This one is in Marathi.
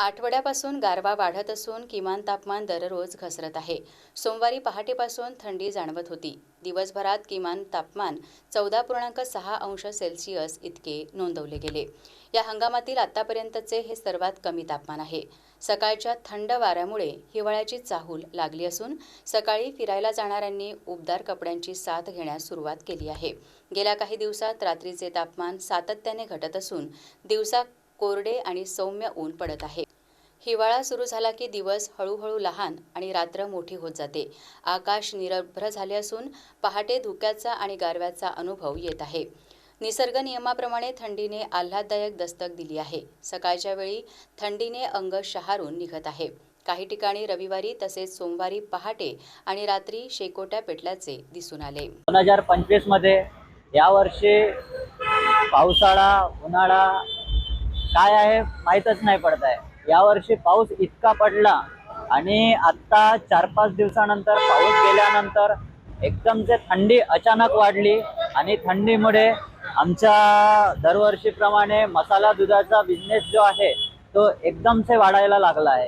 आठवड्यापासून गारवा वाढत असून किमान तापमान दररोज घसरत आहे. सोमवारी पहाटेपासून थंडी जाणवत होती. दिवसभरात किमान तापमान चौदा पूर्णांक सहा अंश सेल्सिअस इतके नोंदवले गेले. या हंगामातील आतापर्यंतचे हे सर्वात कमी तापमान आहे. सकाळच्या थंड वाऱ्यामुळे हिवाळ्याची चाहूल लागली असून सकाळी फिरायला जाणाऱ्यांनी उबदार कपड्यांची साथ घेण्यास सुरुवात केली आहे. गेल्या काही दिवसात रात्रीचे तापमान सातत्याने घटत असून दिवसा कोरडे आणि सौम्य ऊन पडत आहे. हिवाळा सुरू झाला की दिवस हळूहळू लहान आणि रात्र मोठी होत जाते. आकाश निरभ्र झाले असून पहाटे धुक्याचा आणि गारव्याचा अनुभव येत आहे. निसर्ग नियमाप्रमाणे थंडीने आल्हाददायक दस्तक दिली आहे. सकाळच्या वेळी थंडीने अंग शहारून निघत आहे. काही ठिकाणी रविवारी तसेच सोमवारी पहाटे आणि रात्री शेकोट्या पेटल्याचे दिसून आले. दोन हजार पंचवीसमध्ये यावर्षी पावसाळा उन्हाळा काय आहे माहीतच नाही पडत आहे. यावर्षी पाऊस इतका पडला आणि आत्ता चार पाच दिवसानंतर पाऊस गेल्यानंतर एकदम जे थंडी अचानक वाढली आणि थंडीमुळे आमच्या दरवर्षीप्रमाणे मसाला दुधाचा बिझनेस जो आहे तो एकदमसे वाढायला लागला आहे.